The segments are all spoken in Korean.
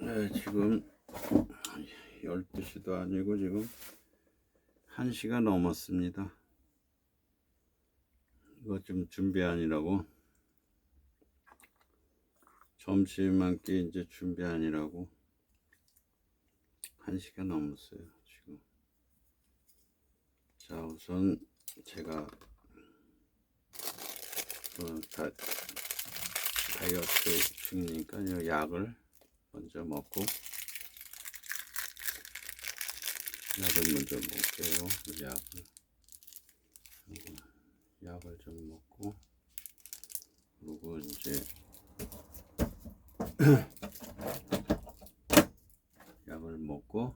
네, 지금 12시도 아니고 지금 1시가 넘었습니다. 이거 좀 준비하느라고 점심 한 끼 이제 준비하느라고 1시가 넘었어요, 지금. 자, 우선 제가 어, 다, 다이어트 중이니까 이 약을 먼저 먹고 약을 먼저 먹게요. 이 약을 음, 약을 좀 먹고 그리고 이제 약을 먹고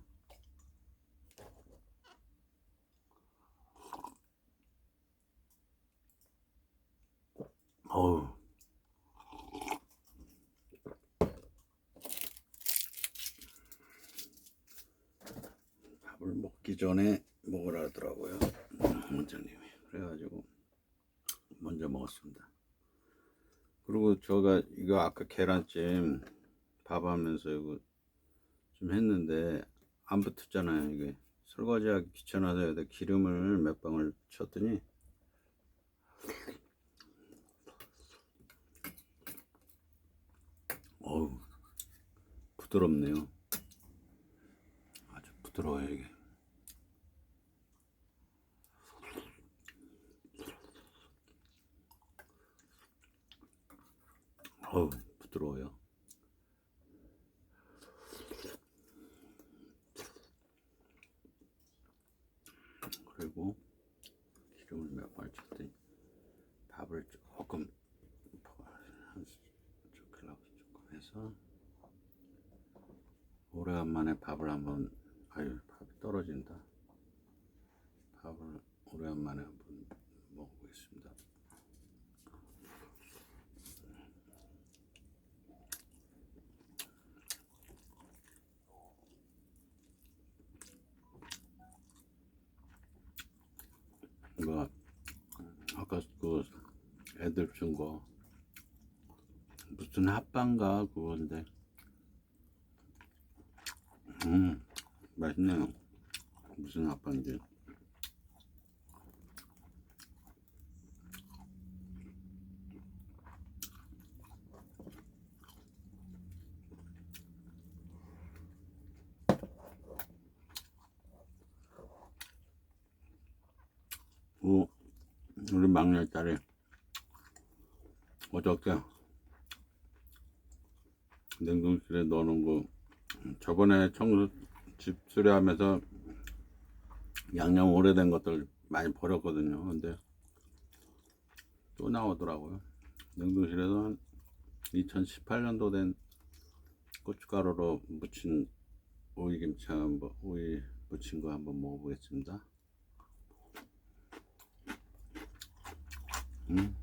어우 밥을 먹기 전에 먹으라 하더라고요 원장님이 그래가지고 먼저 먹었습니다 그리고 제가 이거 아까 계란찜 밥 하면서 이거 좀 했는데 안 붙었잖아요 이게. 설거지하기 귀찮아서 기름을 몇 방울 쳤더니. 어우 부드럽네요. 아주 부드러워요 이게 어우 부드러워요. 그리고 기름을 몇발 쳤더니 밥을 조금 한 숟가락 조금 해서 오래간만에 밥을 한번 아유 밥이 떨어진다. 밥을 오래간만에 한번 먹어보겠습니다 이거 아까 그 애들 준 거. 무슨 핫바인가 그건데. 음 맛있네요. 무슨 핫바인지 오, 우리 막내딸이 어저께 냉동실에 넣어놓은 거 저번에 청소 집 수리하면서 양념 오래된 것들 많이 버렸거든요. 근데 또 나오더라고요. 냉동실에서 한 2018년도 된 고춧가루로 무친 오이김치 한번 오이 무친 거 한번 먹어보겠습니다. 음.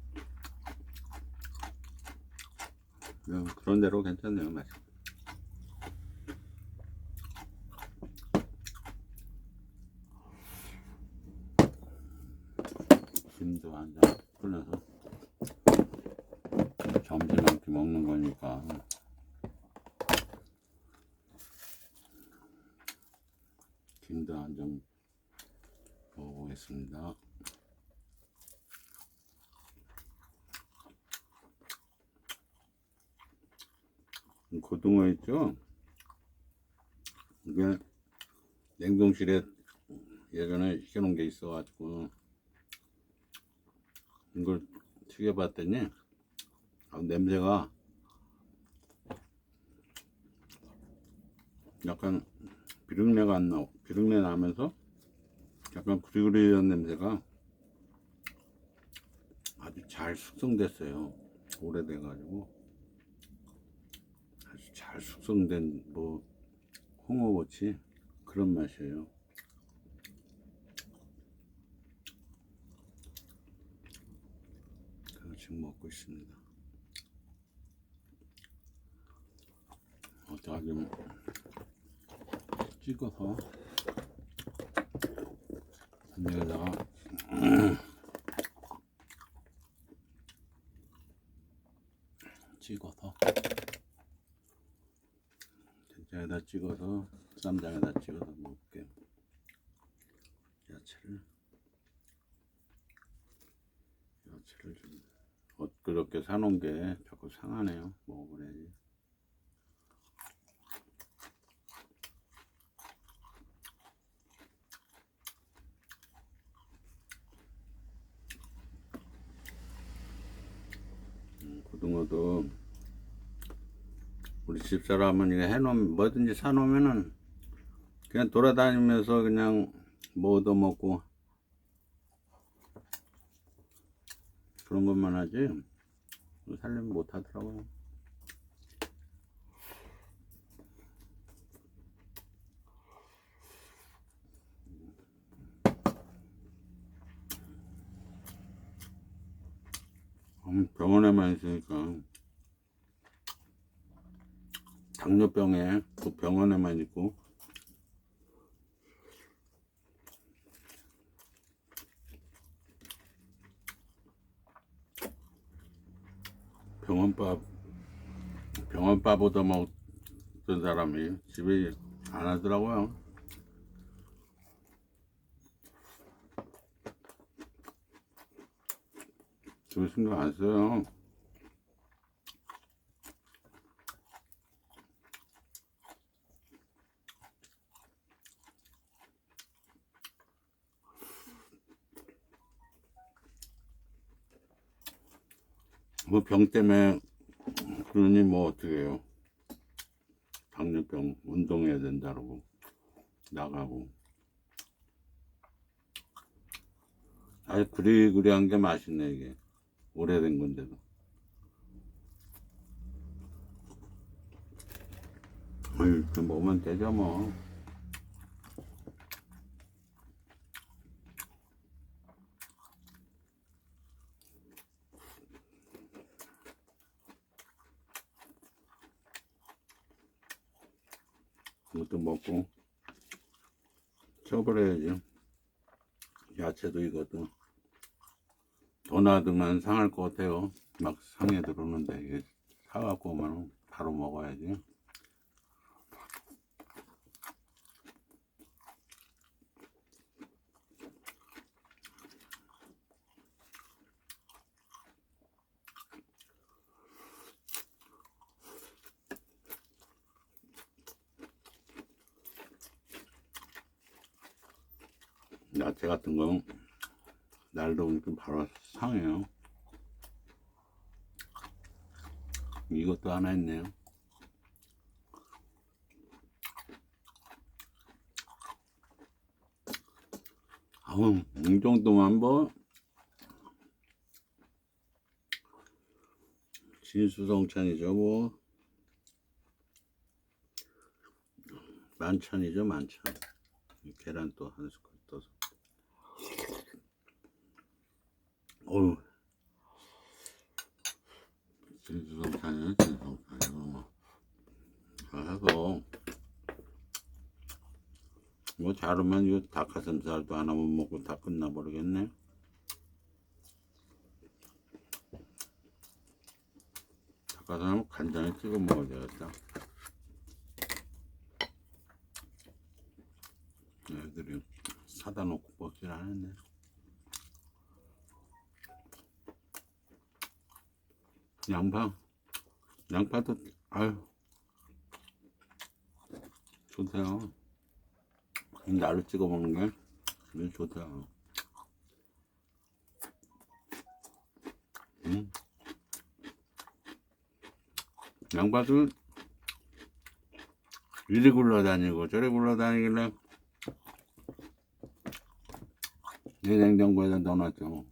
그냥 그런 대로 괜찮네요 맛이. 김도 한잔 풀려서 점심 한 끼 먹는 거니까 김도 한점 먹어보겠습니다. 고등어 있죠? 이게 냉동실에 예전에 시켜놓은 게 있어가지고 이걸 튀겨봤더니 아, 냄새가 약간 비린내가 안 나, 비린내 나면서 약간 구리구리한 냄새가 아주 잘 숙성됐어요. 오래돼 가지고. 아주 잘 숙성된 뭐 홍어같이 그런 맛이에요. 그거 지금 먹고 있습니다. 어디가 좀 찍어서 여기다가 찍어서 여기다 찍어서 쌈장에다 찍어서 먹을게요. 야채를 야채를 좀엊 그렇게 사놓은 게 자꾸 상하네요. 먹어버려야지. 음, 고등어도 우리 집사람은 이거 해놓으면 뭐든지 사놓으면은 그냥 돌아다니면서 그냥 뭐 얻어먹고 그런 것만 하지 살림 못 하더라고요. 음, 병원에만 있으니까 당뇨병에 그 병원에만 있고 병원밥 병원밥 얻어 먹던 사람이 집에 안 하더라고요. 집에 신경 안 써요. 뭐 병 때문에 그러니 뭐 어떻게 해요. 당뇨병 운동해야 된다고 나가고. 아주 그리그리한 게 맛있네 이게. 오래된 건데도. 어이 그 먹으면 되죠 뭐 이것도 먹고 쳐버려야지 야채도 이것도 도나드만 상할 것 같아요. 막 상에 들어오는데 이게 사갖고 오면 바로 먹어야지 야채 같은 거날 더우니까 바로 상해요. 이것도 하나 있네요. 아우, 이 정도만 뭐 진수성찬이죠 뭐 만찬이죠 만찬. 계란 또한 떠서. 어우. 진수성찬이네, 진수성찬. 뭐. 해서, 뭐, 자르면 이거 닭가슴살도 하나 못 먹고 다 끝나버리겠네. 닭가슴살 간장에 찍어 먹어야 되겠다. 애들이 사다 놓고 먹질 않았네. 양파, 양파도 아유 좋대요. 이 날을 찍어 먹는 게 좋대요. 음. 양파도 이리 굴러다니고 저리 굴러다니길래 내 냉장고에다 넣어놨죠.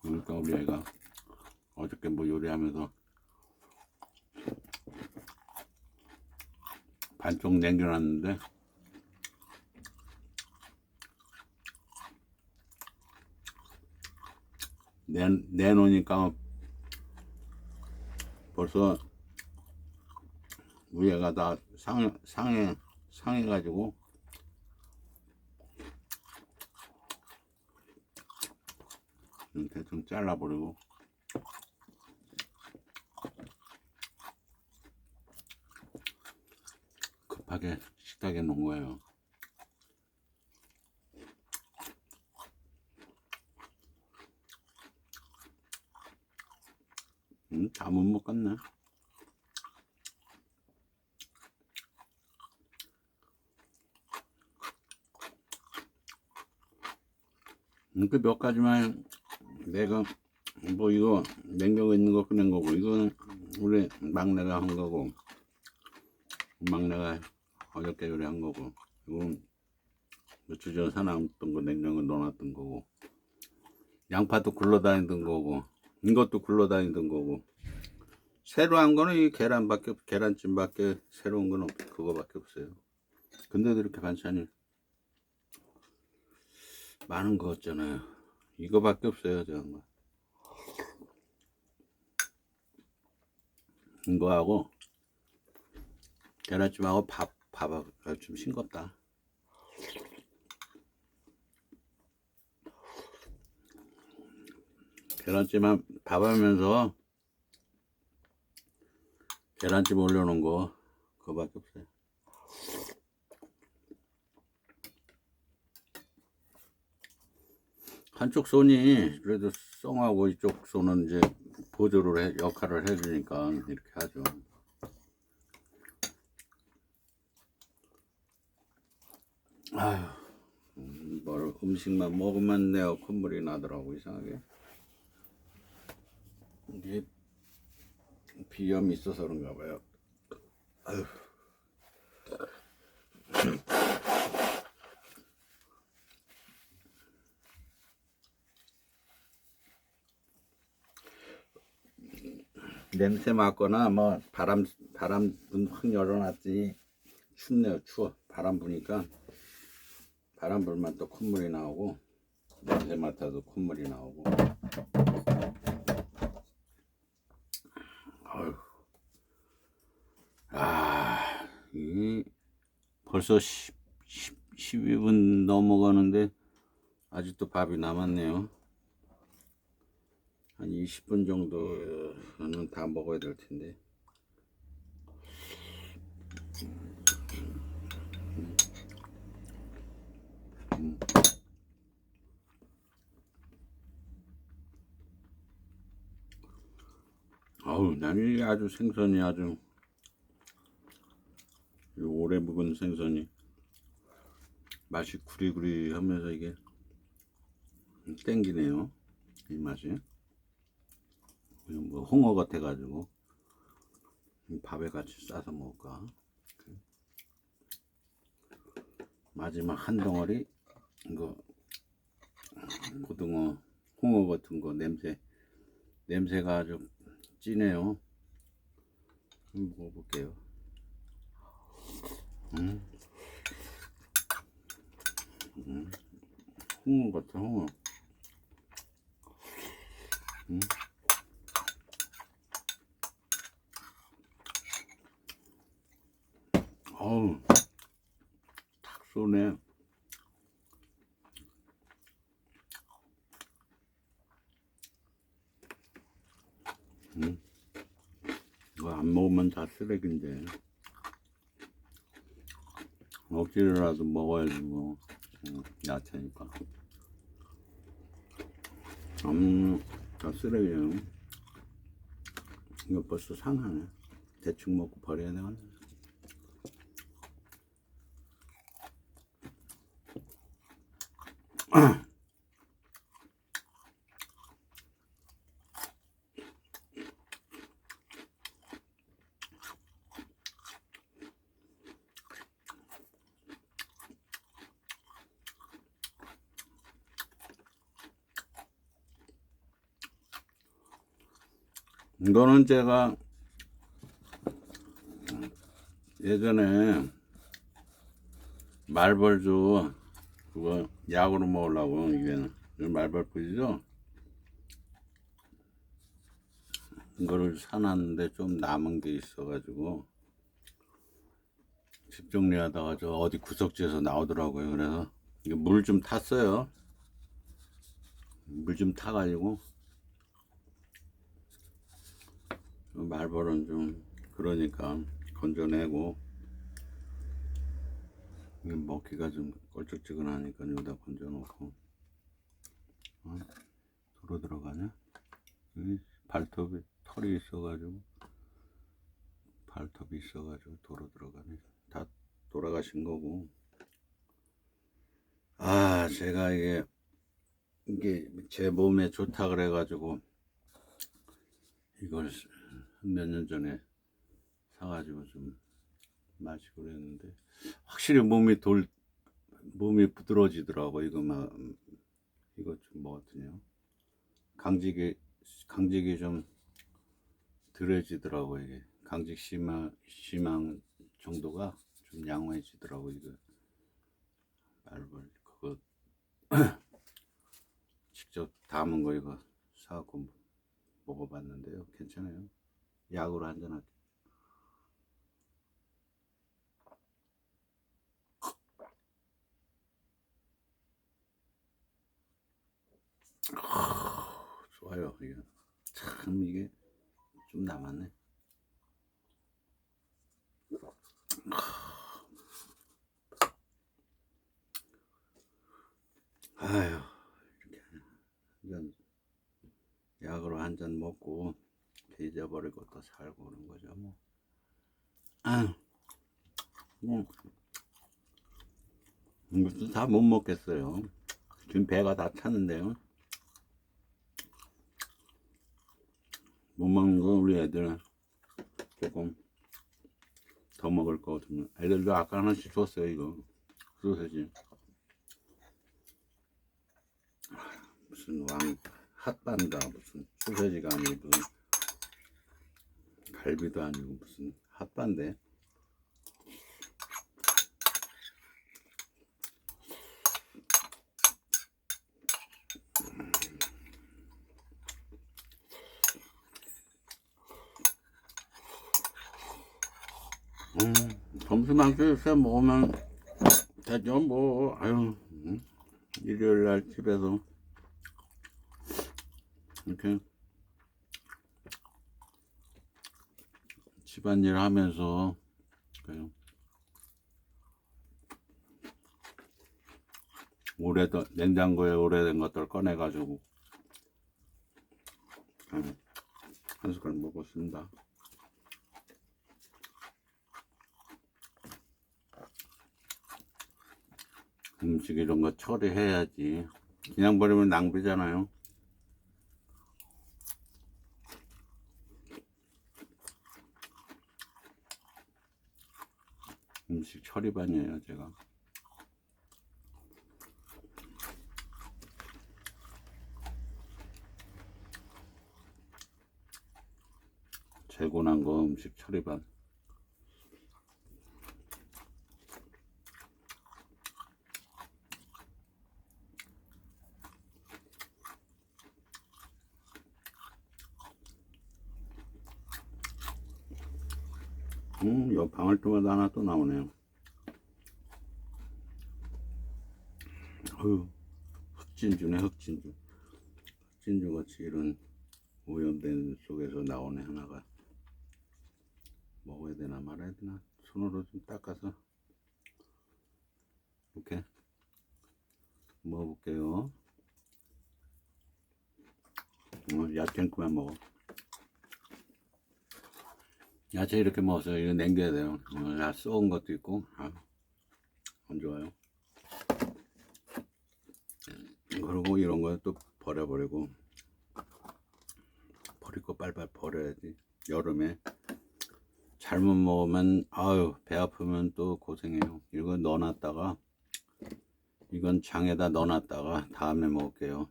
그러니까 우리 애가 어저께 뭐 요리하면서 반쪽 남겨놨는데 내, 내놓으니까 벌써 우리 애가 다 상해, 상해, 상해가지고 음, 대충 잘라버리고 급하게 식탁에 놓은 거예요. 음, 다 못 먹겠네. 음, 그몇 가지만 내가 뭐 이거 냉장고에 있는 거 꺼낸 거고 이거는 우리 막내가 한 거고 막내가 어저께 그래 한 거고 이건 며칠 전에 사놨던 거 냉장고에 넣어놨던 거고 양파도 굴러다니던 거고 이것도 굴러다니던 거고 새로 한 거는 이 계란밖에 없- 계란찜밖에 새로운 건 없, 그거밖에 없어요. 근데도 이렇게 반찬이 많은 거 같잖아요 이거밖에 없어요 저 양반 이거하고 계란찜하고 밥 밥하고 좀 싱겁다 계란찜 밥 하면서 계란찜 올려놓은 거 그거밖에 없어요. 한쪽 손이 그래도 썽하고 이쪽 손은 이제 보조를 해, 역할을 해주니까 이렇게 하죠. 아휴, 음, 뭘 음식만 먹으면 내가 콧물이 나더라고 이상하게. 이게 비염이 있어서 그런가 봐요. 아휴. 냄새 맡거나 뭐 바람 바람 확 열어놨더니 춥네요. 추워. 바람 부니까. 바람 불면 또 콧물이 나오고 냄새 맡아도 콧물이 나오고. 아유. 아, 이 벌써 10, 10, 12분 넘어가는데 아직도 밥이 남았네요. 한 20분 정도는 다 먹어야 될 텐데. 음. 아우, 이게 아주 생선이 아주 이 오래 묵은 생선이 맛이 구리구리 하면서 이게 땡기네요. 이 맛이. 뭐 홍어 같아가지고 이 밥에 같이 싸서 먹을까. 마지막 한 덩어리 이거 고등어 홍어 같은 거 냄새 냄새가 아주 진해요. 먹어볼게요. 음. 음. 홍어 같아, 홍어. 음. 어우, 탁 쏘네. 음. 이거 안 먹으면 다 쓰레기인데. 억지로라도 먹어야지 뭐 음, 야채니까. 음, 다 쓰레기예요 이거 벌써 상하네. 대충 먹고 버려야 되겠네 이거는 제가 예전에 말벌주 그거 약으로 먹으려고 이게 말벌꿀이죠? 이거를 사놨는데 좀 남은 게 있어가지고 집 정리하다가 저 어디 구석지에서 나오더라고요. 그래서 물 좀 탔어요. 물 좀 타가지고 말벌은 좀 그러니까 건져내고 먹기가 좀 껄쩍지근하니까 여기다 건져놓고 어? 도로 들어가냐? 발톱이 털이 있어가지고 발톱이 있어가지고 도로 들어가네 다 돌아가신 거고 아 제가 이게 이게 제 몸에 좋다 그래가지고 이걸 몇 년 전에 사가지고 좀 마시고 그랬는데 확실히 몸이 돌 몸이 부드러워지더라고. 이거 막 이거 좀 먹었더니요. 강직이 강직이 좀 덜해지더라고 이게. 강직 심한 심한 정도가 좀 양호해지더라고 이거. 말벌 그거. 직접 담은 거 이거 사갖고 먹어봤는데요. 괜찮아요 약으로 한잔 할게요 좋아요 이게. 참 이게 좀 남았네. 아휴 이렇게 약으로 한 잔 먹고 잊어버리고 또 살고 그런 거죠 뭐. 아, 뭐 이것도 다 못 먹겠어요. 지금 배가 다 찼는데요. 못 먹는 거 우리 애들 조금 더 먹을 거 같으면 애들도 아까 하나씩 줬어요 이거. 소세지. 무슨 왕 핫반가 무슨 소세지가 아니고 갈비도 아니고 무슨 핫반데. 음, 점심 한 끼씩 먹으면 되죠 뭐. 아유 음, 일요일 날 집에서 이렇게 집안일 하면서 오래된 냉장고에 오래된 것들 꺼내 가지고 한 숟갈 먹었습니다. 음식 이런 거 처리해야지. 그냥 버리면 낭비잖아요. 처리반이에요, 제가. 재고 난 거 음식 처리반. 음, 요 방울 토마토 하나 또 나오네요. 어휴, 흑진주네, 흑진주. 흑진주 같이 이런 오염된 속에서 나오네, 하나가. 먹어야 되나 말아야 되나? 손으로 좀 닦아서. 이렇게. 먹어볼게요. 어, 야채는 그만 먹어. 야채 이렇게 먹어서 이거 남겨야 돼요. 어, 야, 썩은 것도 있고, 아, 안 좋아요. 그리고 이런 거 또 버려버리고, 버릴 거 빨리빨리 버려야지. 여름에 잘못 먹으면, 아유, 배 아프면 또 고생해요. 이거 넣어놨다가, 이건 장에다 넣어놨다가 다음에 먹을게요.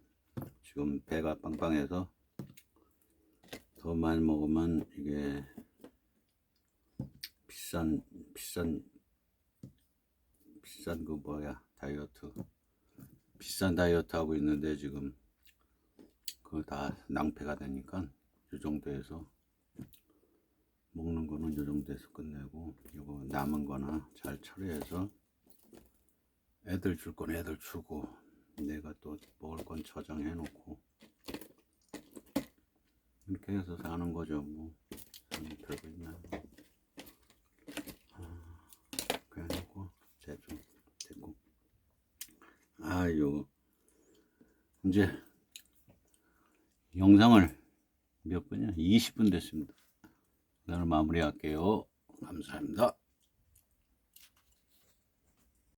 지금 배가 빵빵해서 더 많이 먹으면 이게 비싼 비싼 비싼 그 뭐야 다이어트 비싼 다이어트 하고 있는데 지금 그거 다 낭패가 되니까 이 정도에서 먹는 거는 이 정도에서 끝내고 이거 남은 거나 잘 처리해서 애들 줄 건 애들 주고 내가 또 먹을 건 저장해 놓고 이렇게 해서 사는 거죠 뭐. 음, 별거 있나. 그래놓고 제좀 아유 이제 영상을 몇 분이야? 20분 됐습니다. 오늘 마무리할게요. 감사합니다.